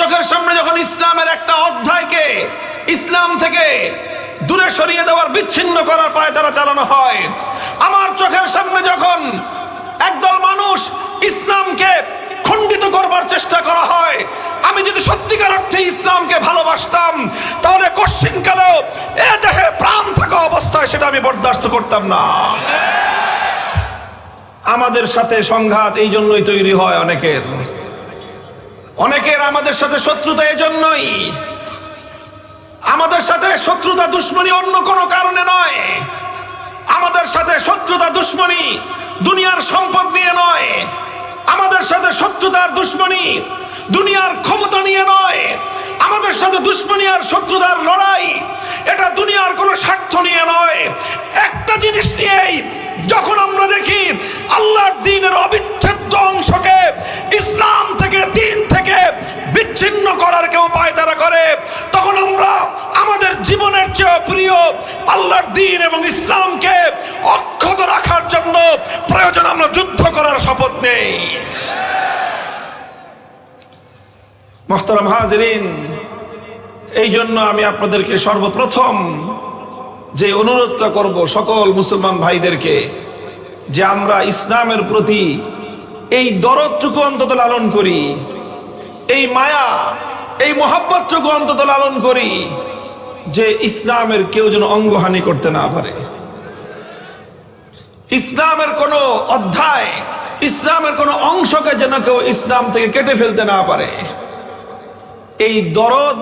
চোখের সামনে যখন ইসলামের একটা অধ্যায়কে ইসলাম থেকে দূরে সরিয়ে দেওয়ার, বিচ্ছিন্ন করার পায়ে তারা চালানো হয়, আমার চোখের সামনে যখন একদল মানুষ ইসলামকে খণ্ডিত করবার চেষ্টা করা হয়, আমি যদি সত্যিকার অর্থে ইসলামকে ভালোবাসতাম, তাহলে কশ্চিন কালেও এ দেহে প্রাণ থাকা অবস্থায় সেটা আমি বরদাস্ত করতাম না। আমাদের সাথে সংঘাত এই জন্যই তৈরি হয় অনেকের। অনেকের আমাদের সাথে শত্রুতা এই জন্যই আমাদের সাথে শত্রুতা দুশ্মনী অন্য কোনো কারণে নয়। আমাদের সাথে শত্রুতা দুশ্মনী দুনিয়ার সম্পদ নিয়ে নয়। আমাদের সাথে শত্রুতার দুশ্মনী দুনিয়ার ক্ষমতা নিয়ে নয়। আমাদের সাথে দুশ্মনী আর শত্রুতার লড়াই, এটা দুনিয়ার কোনো স্বার্থ নিয়ে নয়। একটা জিনিস নিয়েই যখন আমরা দেখি আল্লাহর দিনের অবিচ্ছেদ্য অংশকে ইসলাম থেকে, দিন থেকে বিচ্ছিন্ন করার কেউ পায়তারা করে, তখন আমরা আমাদের জীবনের চেয়ে প্রিয় আল্লাহর দিন এবং ইসলামকে অক্ষত রাখার জন্য প্রয়োজন আমরা যুদ্ধ করার শপথ নেই। মোহতারাম হাজরিন, এই জন্য আমি আপনাদেরকে সর্বপ্রথম যে অনুরোধটা করব সকল মুসলমান ভাইদেরকে যে আমরা ইসলামের প্রতি এই দরদটুকু অন্তত লালন করি, এই মায়া, এই মহাব্বতটুকু অন্তত লালন করি যে ইসলামের কেউ যেন অঙ্গহানি করতে না পারে। ইসলামের কোনো অধ্যায়, ইসলামের কোনো অংশকে যেন কেউ ইসলাম থেকে কেটে ফেলতে না পারে। এই দরদ,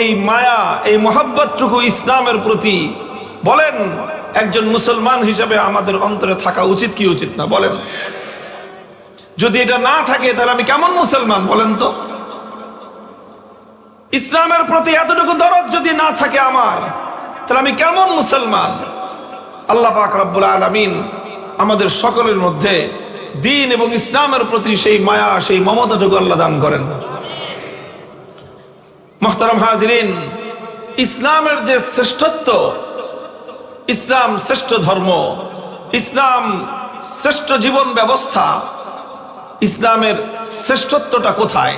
এই মায়া, এই মহাব্বতটুকু ইসলামের প্রতি বলেন, একজন মুসলমান হিসেবে আমাদের অন্তরে থাকা উচিত কি উচিত না? বলেন। যদি এটা না থাকে, তাহলে আমি কেমন মুসলমান? বলেন তো। ইসলামের প্রতি এতটুকু দরদ যদি না থাকে আমার, তাহলে আমি কেমন মুসলমান? আল্লাহ পাক রব্বুল আলমিন আমাদের সকলের মধ্যে দিন এবং ইসলামের প্রতি সেই মায়া, সেই মমতাটুকু আল্লাহ দান করেন। মোহতারাম হাজরিন, ইসলামের যে শ্রেষ্ঠত্ব ইসলাম শ্রেষ্ঠ ধর্ম, ইসলাম শ্রেষ্ঠ জীবন ব্যবস্থা, ইসলামের শ্রেষ্ঠত্বটা কোথায়,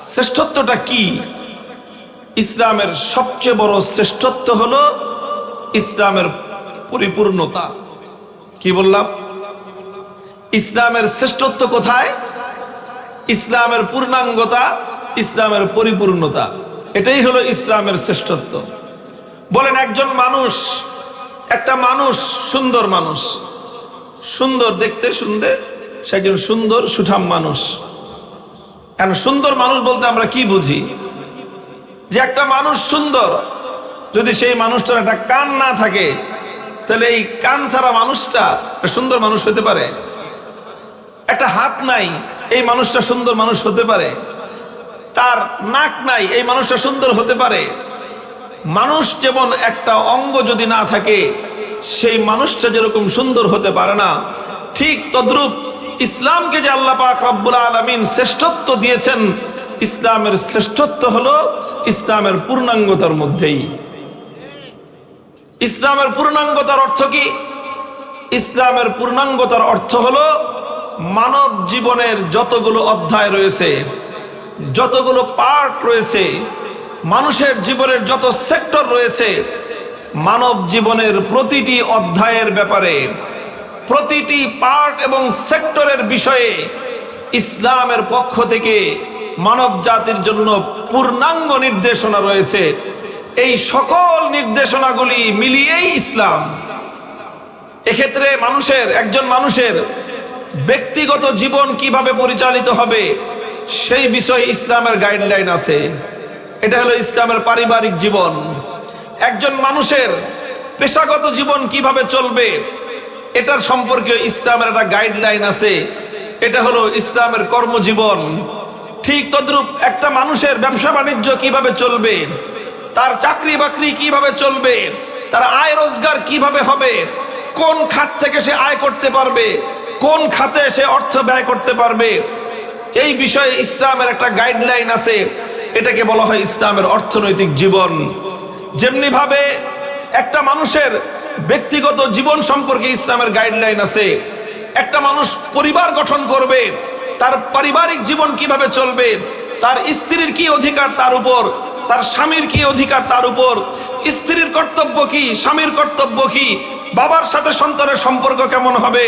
শ্রেষ্ঠত্বটা কি? ইসলামের সবচেয়ে বড় শ্রেষ্ঠত্ব হলো ইসলামের পরিপূর্ণতা। কি বললাম? ইসলামের শ্রেষ্ঠত্ব কোথায়? ইসলামের পূর্ণাঙ্গতা, ইসলামের পরিপূর্ণতা। এটাই হলো ইসলামের শ্রেষ্ঠত্ব। বলেন একজন মানুষ একটা মানুষ, সুন্দর মানুষ। সুন্দর দেখতে শুনতে, সে একজন সুন্দর, সুঠাম মানুষ। এখন সুন্দর মানুষ বলতে আমরা কি বুঝি? যে একটা মানুষ সুন্দর, যদি সেই মানুষটার একটা কান না থাকে, তাহলে এই কান ছাড়া মানুষটা সুন্দর মানুষ হতে পারে। একটা হাত নাই, এই মানুষটা সুন্দর মানুষ হতে পারে। তার নাক নাই, এই মানুষটা সুন্দর হতে পারে। মানুষ যেমন একটা অঙ্গ যদি না থাকে, সেই মানুষটা যেরকম সুন্দর হতে পারে না, ঠিক তদ্রূপ ইসলামকে যে আল্লাহ পাক রব্বুল আলমিন শ্রেষ্ঠত্ব দিয়েছেন, ইসলামের শ্রেষ্ঠত্ব হলো ইসলামের পূর্ণাঙ্গতার মধ্যেই। ইসলামের পূর্ণাঙ্গতার অর্থ কি? ইসলামের পূর্ণাঙ্গতার অর্থ হলো মানব জীবনের যতগুলো অধ্যায় রয়েছে, যতগুলো পার্ট রয়েছে মানুষের জীবনের যত সেক্টর রয়েছে, মানব জীবনের প্রতিটি অধ্যায়ের ব্যাপারে, প্রতিটি পার্ট এবং সেক্টরের বিষয়ে ইসলামের পক্ষ থেকে মানব জাতির জন্য পূর্ণাঙ্গ নির্দেশনা রয়েছে। এই সকল নির্দেশনাগুলি মিলিয়েই ইসলাম। এক্ষেত্রে মানুষের, একজন মানুষের ব্যক্তিগত জীবন কীভাবে পরিচালিত হবে, সেই বিষয়ে ইসলামের গাইডলাইন আছে। এটা হলো ইসলামের পারিবারিক জীবন। একজন মানুষের পেশাগত জীবন কীভাবে চলবে, এটার সম্পর্কে ইসলামের একটা গাইডলাইন আছে। এটা হলো ইসলামের কর্মজীবন। ঠিক তদ্রূপ একটা মানুষের ব্যবসা বাণিজ্য কীভাবে চলবে, তার চাকরি বাকরি কীভাবে চলবে, তার আয় রোজগার কীভাবে হবে, কোন খাত থেকে সে আয় করতে পারবে, কোন খাতে সে অর্থ ব্যয় করতে পারবে, এই বিষয়ে ইসলামের একটা গাইডলাইন আছে। এটাকে বলা হয় ইসলামের অর্থনৈতিক জীবন। যেমনি ভাবে একটা মানুষের ব্যক্তিগত জীবন সম্পর্কে ইসলামের গাইডলাইন আছে, একটা মানুষ পরিবার গঠন করবে, তার পারিবারিক জীবন কীভাবে চলবে, তার স্ত্রীর কি অধিকার তার উপর, তার স্বামীর কি অধিকার তার উপর, স্ত্রীর কর্তব্য কি, স্বামীর কর্তব্য কি, বাবার সাথে সন্তানের সম্পর্ক কেমন হবে,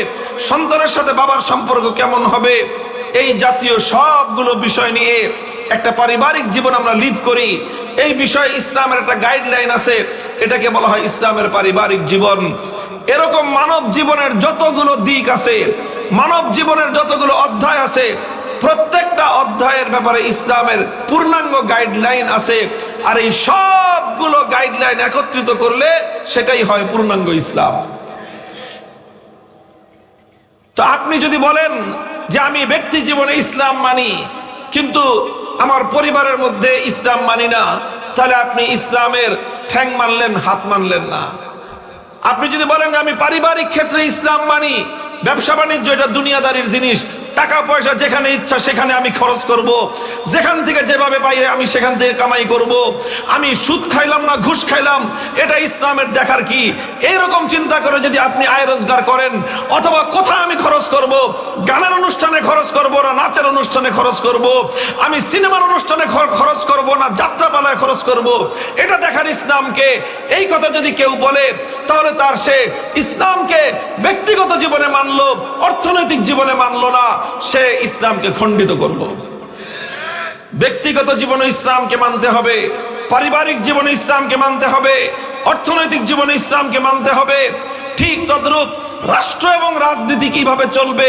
সন্তানের সাথে বাবার সম্পর্ক কেমন হবে, এই জাতীয় সবগুলো বিষয় নিয়ে একটা পারিবারিক জীবন আমরা লিভ করি। এই বিষয়ে ইসলামের একটা গাইডলাইন আছে। এটাকে বলা হয় ইসলামের পারিবারিক জীবন। এরকম মানব জীবনের যতগুলো দিক আছে, মানব জীবনের যতগুলো অধ্যায় আছে, প্রত্যেকটা অধ্যায়ের ব্যাপারে ইসলামের পূর্ণাঙ্গ গাইডলাইন আছে। আর এই সবগুলো গাইডলাইন একত্রিত করলে সেটাই হয় পূর্ণাঙ্গ ইসলাম। তো আপনি যদি বলেন যে আমি ব্যক্তি জীবনে ইসলাম মানি, কিন্তু আমার পরিবারের মধ্যে ইসলাম মানি না, তাহলে আপনি ইসলামের ঠ্যাং মানলেন, হাত মানলেন না। আপনি যদি বলেন আমি পারিবারিক ক্ষেত্রে ইসলাম মানি, ব্যবসা বাণিজ্য এটা দুনিয়াদারির জিনিস টাকা পয়সা যেখানে ইচ্ছা সেখানে আমি খরচ করব। যেখান থেকে যেভাবে পাই আমি সেখান থেকে কামাই করব। আমি সুদ খাইলাম না, ঘুষ খাইলাম, এটা ইসলামের দেখার কি এইরকম চিন্তা করে যদি আপনি আয় রোজগার করেন, অথবা কোথায় আমি খরচ করব। গানের অনুষ্ঠানে খরচ করব না, নাচের অনুষ্ঠানে খরচ করব। আমি সিনেমার অনুষ্ঠানে খরচ করব না, যাত্রাপালায় খরচ করব। এটা দেখার ইসলামকে এই কথা যদি কেউ বলে, তাহলে তার সে ইসলামকে ব্যক্তিগত জীবনে মানলো, অর্থনৈতিক জীবনে মানলো না সে ইসলামকে খণ্ডিত করব। ব্যক্তিগত জীবনে ইসলামকে মানতে হবে, পারিবারিক জীবনে ইসলামকে মানতে হবে, অর্থনৈতিক জীবনে ইসলামকে মানতে হবে ঠিক তদ্রূপ রাষ্ট্র এবং রাজনীতি কীভাবে চলবে,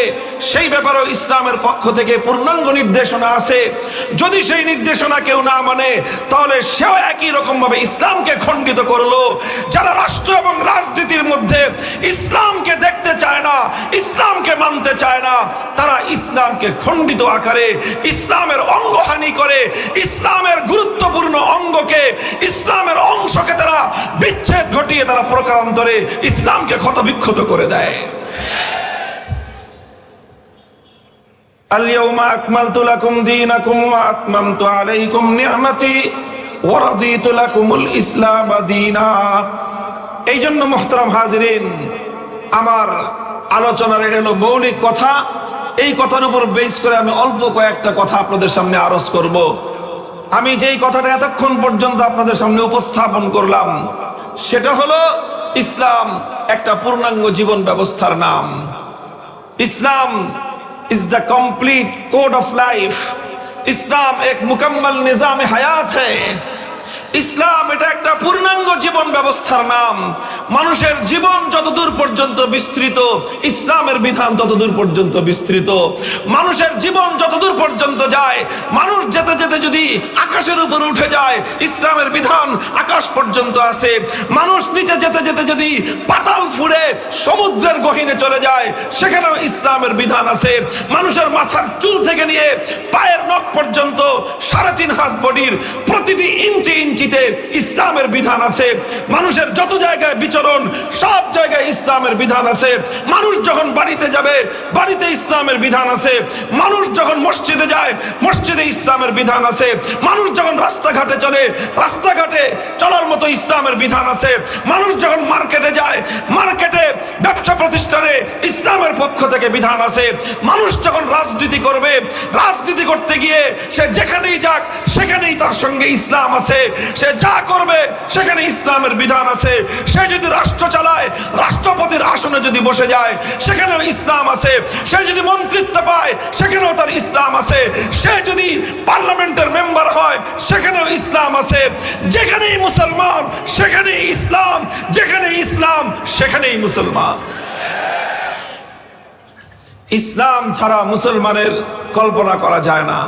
সেই ব্যাপারেও ইসলামের পক্ষ থেকে পূর্ণাঙ্গ নির্দেশনা আছে। যদি সেই নির্দেশনা কেউ না মানে তাহলে সেও একই রকম ভাবে ইসলামকে খণ্ডিত করল। যারা রাষ্ট্র এবং রাজনীতির মধ্যে ইসলামকে দেখতে চায় না, ইসলামকে মানতে চায় না, তারা ইসলামকে খণ্ডিত আকারে, ইসলামের অঙ্গহানি করে, ইসলামের গুরুত্বপূর্ণ অঙ্গকে, ইসলামের অংশকে তারা বিচ্ছেদ ঘটিয়ে তারা প্রকারান্তরে ইসলামকে করে দেয়। ইসলাম এই জন্য আমার আলোচনার এটা মৌলিক কথা। এই কথার উপর বেস করে আমি অল্প কয়েকটা কথা আপনাদের সামনে আরজ করব। আমি যেই কথাটা এতক্ষণ পর্যন্ত আপনাদের সামনে উপস্থাপন করলাম, সেটা হলো ইসলাম। একটা পূর্ণাঙ্গ জীবন ব্যবস্থার নাম। Islam is the complete code of life ইসলাম এক মুকম্মল নিজাম হায়াত হ্যাঁ ইসলাম এটা একটা পূর্ণাঙ্গ জীবন ব্যবস্থার নাম। মানুষের জীবন যতদূর পর্যন্ত বিস্তৃত, ইসলামের বিধান ততদূর পর্যন্ত বিস্তৃত। মানুষের জীবন যতদূর পর্যন্ত যায়, মানুষ যেতে যেতে যদি আকাশের উপর উঠে যায়, ইসলামের বিধান আকাশ পর্যন্ত আসে। মানুষ নিচে যেতে যেতে যদি পাতাল ফুড়ে সমুদ্রের গহীনে চলে যায়, সেখানেও ইসলামের বিধান আছে। মানুষের মাথার চুল থেকে নিয়ে পায়ের নখ পর্যন্ত সাড়ে তিন হাত বডির প্রতিটি ইঞ্চি ইঞ্চিতে ইসলামের বিধান আছে। মানুষের যত জায়গায় বিচরণ, সব জায়গায় ইসলামের বিধান আছে। মানুষ যখন বাড়িতে যাবে, বাড়িতে ইসলামের বিধান আছে। মানুষ যখন মসজিদে যায়, মসজিদে ইসলামের বিধান আছে। মানুষ যখন রাস্তাঘাটে চলে, রাস্তাঘাটে চলার মতো ইসলামের বিধান আছে। মানুষ যখন মার্কেটে যায়, মার্কেটে ব্যবসা প্রতিষ্ঠানে ইসলামের পক্ষ থেকে বিধান আছে। মানুষ যখন রাজনীতি করবে, রাজনীতি করতে গিয়ে সে যেখানেই যাক, সেখানেই তার সঙ্গে ইসলাম আছে। সে যা করবে, সেখানে ইসলামের বিধান আছে। সে যদি রাষ্ট্র চালায়, রাষ্ট্রপতির আসনে যদি বসে যায়, সেখানেও ইসলাম আছে। সে যদি মন্ত্রিত্ব পায়, সেখানেও তার ইসলাম আছে। সে যদি পার্লামেন্টের মেম্বার হয়, সেখানেও ইসলাম আছে। যেখানেই মুসলমান, সেখানেই ইসলাম। যেখানে ইসলাম, সেখানেই মুসলমান। ইসলাম ছাড়া মুসলমানের কল্পনা করা যায় না।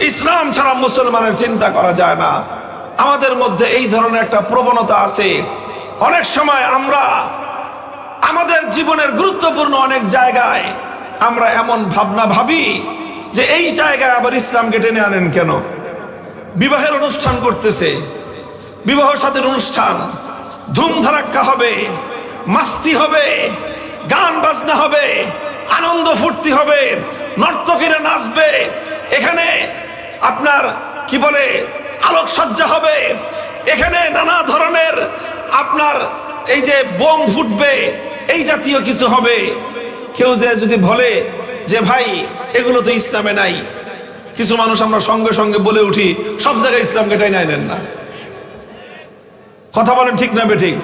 ইসলাম ছাড়া মুসলমানের চিন্তা করা যায় না। আমাদের মধ্যে এই ধরনের একটা প্রবণতা আছে। অনেক সময় আমরা আমাদের জীবনের গুরুত্বপূর্ণ অনেক জায়গায় আমরা এমন ভাবনা ভাবি যে এই জায়গায় আবার ইসলামকে টেনে আনেন কেন? বিবাহের অনুষ্ঠান করতেছে, বিবাহ সাথের অনুষ্ঠান, ধুমধারাক্কা হবে, মাস্তি হবে, গান বাজনা হবে, আনন্দ ফুর্তি হবে, নর্তকীরা নাচবে। এখানে আপনার কি বলে আলোকসজ্জা হবে। এখানে নানা ধরনের আপনার এই যে বোম ফুটবে, এই জাতীয় কিছু হবে। কেউ যে যদি বলে যে, ভাই, এগুলো তো ইসলামে নাই। কিছু মানুষ আমরা সঙ্গে সঙ্গে বলে উঠি, সব জায়গায় ইসলামকে টাই নেন না। কথা বলেন ঠিক না বেঠিক?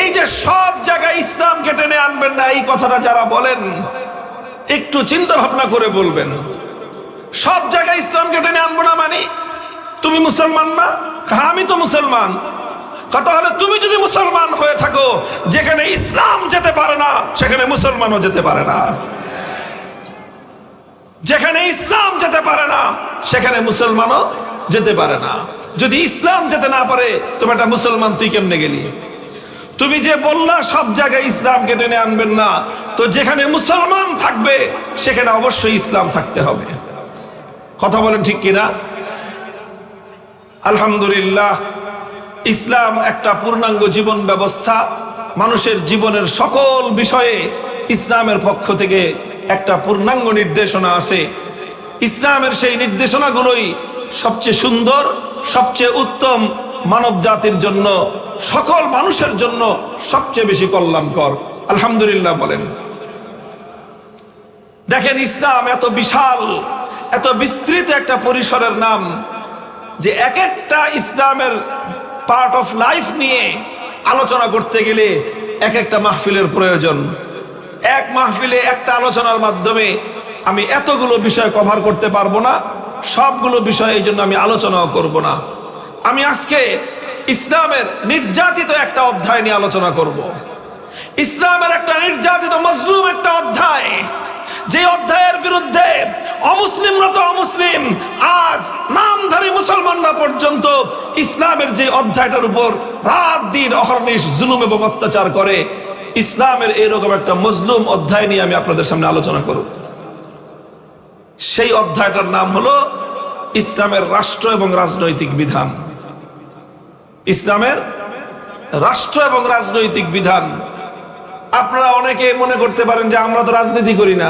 এই যে সব জায়গায় ইসলামকে টেনে আনবেন না, এই কথাটা যারা বলেন, একটু চিন্তা ভাবনা করে বলবেন। সব জায়গায় ইসলামকে টেনে আনব না মানে? তুমি মুসলমান না? হ্যাঁ আমি তো মুসলমান। কথা হলে, তুমি যদি মুসলমান হয়ে থাকো, যেখানে ইসলাম যেতে পারে না, সেখানে মুসলমানও যেতে পারে না। যেখানে ইসলাম যেতে পারে না, সেখানে মুসলমানও যেতে পারে না। যদি ইসলাম যেতে না পারে, তুমি একটা মুসলমান, তুই কেমনে গেলি? তুমি যে বললা, সব জায়গায় ইসলামকে টেনে আনবেন না, তো যেখানে মুসলমান থাকবে, সেখানে অবশ্যই ইসলাম থাকতে হবে। কথা বলেন ঠিক কিনা? আলহামদুলিল্লাহ, ইসলাম একটা পূর্ণাঙ্গ জীবন ব্যবস্থা। মানুষের জীবনের সকল বিষয়ে ইসলামের পক্ষ থেকে একটা পূর্ণাঙ্গ নির্দেশনা আছে। ইসলামের সেই নির্দেশনাগুলোই সবচেয়ে সুন্দর, সবচেয়ে উত্তম মানব জাতির জন্য, সকল মানুষের জন্য সবচেয়ে বেশি কল্যাণকর। আলহামদুলিল্লাহ বলেন। দেখেন ইসলাম এত বিশাল, এত বিস্তৃত একটা পরিসরের নাম। যে এক একটা ইসলামের পার্ট অফ লাইফ নিয়ে আলোচনা করতে গেলে এক একটা মাহফিলের প্রয়োজন এক মাহফিলে একটা আলোচনার মাধ্যমে আমি এতগুলো বিষয় কভার করতে পারব না, সবগুলো বিষয় এই জন্য আমি আলোচনাও করব না আমি আজকে ইসলামের নির্যাতিত একটা অধ্যায় নিয়ে আলোচনা করব। ইসলামের একটা নির্যাতিত মজলুম একটা অধ্যায়, যে অধ্যায়ের বিরুদ্ধে অমুসলিমরা তো অমুসলিম আজ মুসলমানরা পর্যন্ত ইসলামের যে অধ্যায়টার উপর রাত দিন অহর্নিশ জুলুম এবং অত্যাচার করে, ইসলামের এরকম একটা মজলুম অধ্যায় নিয়ে আমি আপনাদের সামনে আলোচনা করব। সেই অধ্যায়টার নাম হলো ইসলামের রাষ্ট্র এবং রাজনৈতিক বিধান। ইসলামের রাষ্ট্র এবং রাজনৈতিক বিধান। আপনারা অনেকে মনে করতে পারেন যে আমরা তো রাজনীতি করি না।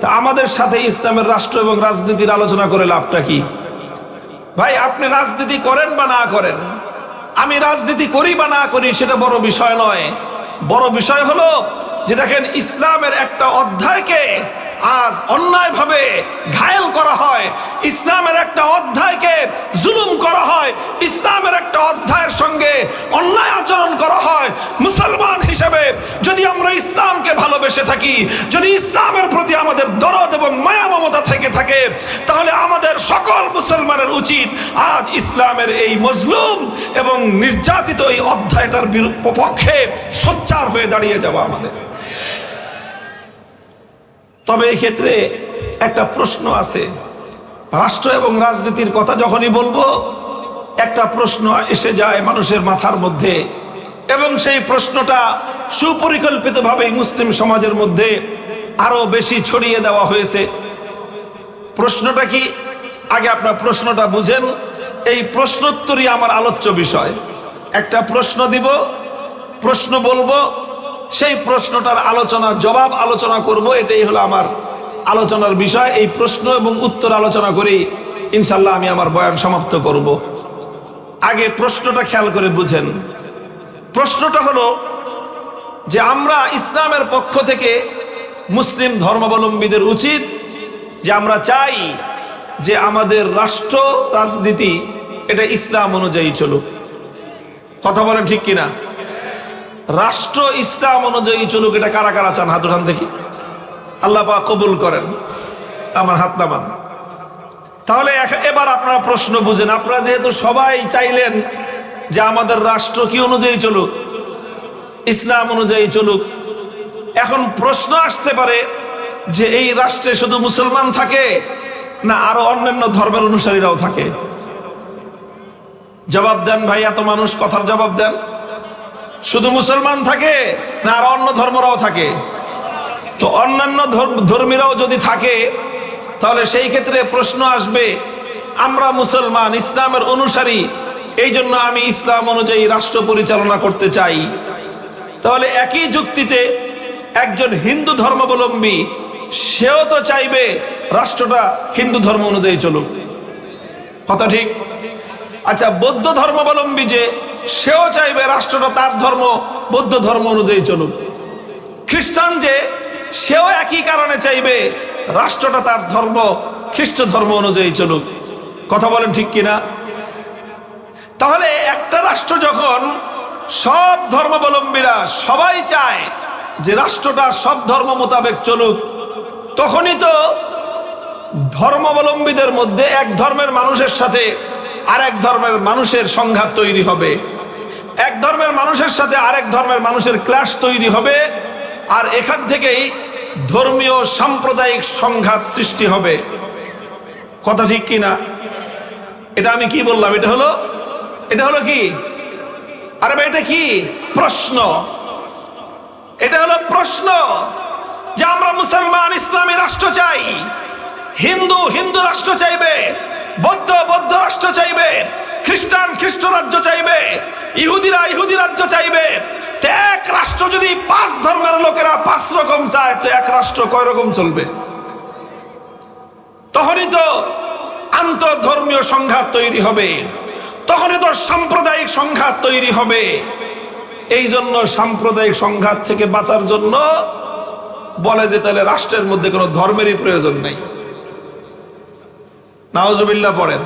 তা আমাদের সাথে ইসলামের রাষ্ট্র এবং রাজনীতির আলোচনা করে লাভটা কি? ভাই, আপনি রাজনীতি করেন বা না করেন? আমি রাজনীতি করি বা না করি সেটা বড় বিষয় নয়। বড় বিষয় হলো যে দেখেন, ইসলামের একটা অধ্যায়কে আজ অন্যায়ভাবে ঘায়েল করা হয়। ইসলামের একটা অধ্যায়কে জুলুম করা হয়। ইসলামের একটা অধ্যায়ের সঙ্গে অন্যায় আচরণ করা হয়। মুসলমান হিসেবে যদি আমরা ইসলামকে ভালোবেসে থাকি, যদি ইসলামের প্রতি আমাদের দরদ এবং মায়া মমতা থেকে থাকে, তাহলে আমাদের সকল মুসলমানের উচিত আজ ইসলামের এই মজলুম এবং নির্যাতিত এই অধ্যায়টার পক্ষে সোচ্চার হয়ে দাঁড়িয়ে যাওয়া আমাদের। তবে এই ক্ষেত্রে একটা প্রশ্ন আছে। রাষ্ট্র এবং রাজনীতির কথা যখনই বলব, একটা প্রশ্ন এসে যায় মানুষের মাথার মধ্যে এবং সেই প্রশ্নটা সুপরিকল্পিতভাবেই মুসলিম সমাজের মধ্যে আরও বেশি ছড়িয়ে দেওয়া হয়েছে। প্রশ্নটা কি? আগে আপনার প্রশ্নটা বুঝেন। এই প্রশ্নোত্তরই আমার আলোচ্য বিষয়। একটা প্রশ্ন দিব, প্রশ্ন বলব সেই প্রশ্নটার আলোচনা, জবাব আলোচনা করব। এটাই হলো আমার আলোচনার বিষয়। এই প্রশ্ন এবং উত্তর আলোচনা করেই ইনশাল্লাহ আমি আমার বয়ান সমাপ্ত করব। আগে প্রশ্নটা খেয়াল করে বুঝেন। প্রশ্নটা হলো যে আমরা ইসলামের পক্ষ থেকে মুসলিম ধর্মাবলম্বীদের উচিত যে আমরা চাই যে আমাদের রাষ্ট্র, রাজনীতি, এটা ইসলাম অনুযায়ী চলুক। কথা বলেন ঠিক কিনা? রাষ্ট্র ইসলাম অনুযায়ী চলুক, এটা কারা কারা চান? হাত উঠান দেখি। আল্লাহ কবুল করেন। আমার হাত নামান। তাহলে এবার আপনারা প্রশ্ন বুঝেন। আপনারা যেহেতু সবাই চাইলেন যে আমাদের রাষ্ট্র কি অনুযায়ী চলুক, ইসলাম অনুযায়ী চলুক, এখন প্রশ্ন আসতে পারে যে এই রাষ্ট্রে শুধু মুসলমান থাকে না আরও অন্যান্য ধর্মের অনুসারীরাও থাকে? জবাব দেন ভাই এত মানুষ কথার জবাব দেন। শুধু মুসলমান থাকে না আর অন্য ধর্মরাও থাকে? তো অন্যান্য ধর্ম- ধর্মীরাও যদি থাকে, তাহলে সেই ক্ষেত্রে প্রশ্ন আসবে, আমরা মুসলমান, ইসলামের অনুসারী, এই জন্য আমি ইসলাম অনুযায়ী রাষ্ট্র পরিচালনা করতে চাই। তাহলে একই যুক্তিতে একজন হিন্দু ধর্মাবলম্বী, সেও তো চাইবে রাষ্ট্রটা হিন্দু ধর্ম অনুযায়ী চলুক। কথা ঠিক? আচ্ছা বৌদ্ধ ধর্মাবলম্বী যে সেও চাইবে রাষ্ট্রটা তার ধর্ম, বৌদ্ধ ধর্ম অনুযায়ী চলুক। খ্রিস্টান যে, সেও একই কারণে চাইবে রাষ্ট্রটা তার ধর্ম, খ্রিস্ট ধর্ম অনুযায়ী চলুক। কথা বলেন ঠিক কিনা? তাহলে একটা রাষ্ট্র যখন সব ধর্মাবলম্বীরা সবাই চায় যে রাষ্ট্রটা সব ধর্ম মোতাবেক চলুক, তখনই তো ধর্মাবলম্বীদের মধ্যে এক ধর্মের মানুষের সাথে আর এক ধর্মের মানুষের সংঘাত তৈরি হবে। এক ধর্মের মানুষের সাথে আরেক ধর্মের মানুষের ক্লাস তৈরি হবে, আর এখান থেকেই ধর্মীয় সাম্প্রদায়িক সংঘাত সৃষ্টি হবে। কথা ঠিক কিনা এটা আমি কি বললাম? এটা হলো এটা হলো কি? আরে ভাই, এটা কি? প্রশ্ন। এটা হলো প্রশ্ন যে আমরা মুসলমান ইসলামী রাষ্ট্র চাই। হিন্দু হিন্দু রাষ্ট্র চাইবে, বৌদ্ধ বৌদ্ধ রাষ্ট্র চাইবে। খ্রিস্টান খ্রিস্ট রাজ্য চাইবে, ইহুদিরা ইহুদি রাজ্য চাইবে এক রাষ্ট্র যদি পাঁচ ধর্মের লোকেরা পাঁচ রকম চায়, তো এক রাষ্ট্র কয় রকম চলবে? তখনই তো আন্তধর্মীয় সংঘাত তৈরি হবে, তখনই তো সাম্প্রদায়িক সংঘাত তৈরি হবে। এই জন্য সাম্প্রদায়িক সংঘাত থেকে বাঁচার জন্য বলে যে তাহলে রাষ্ট্রের মধ্যে কোনো ধর্মেরই প্রয়োজন নেই। নাওজবিল্লা পড়েন।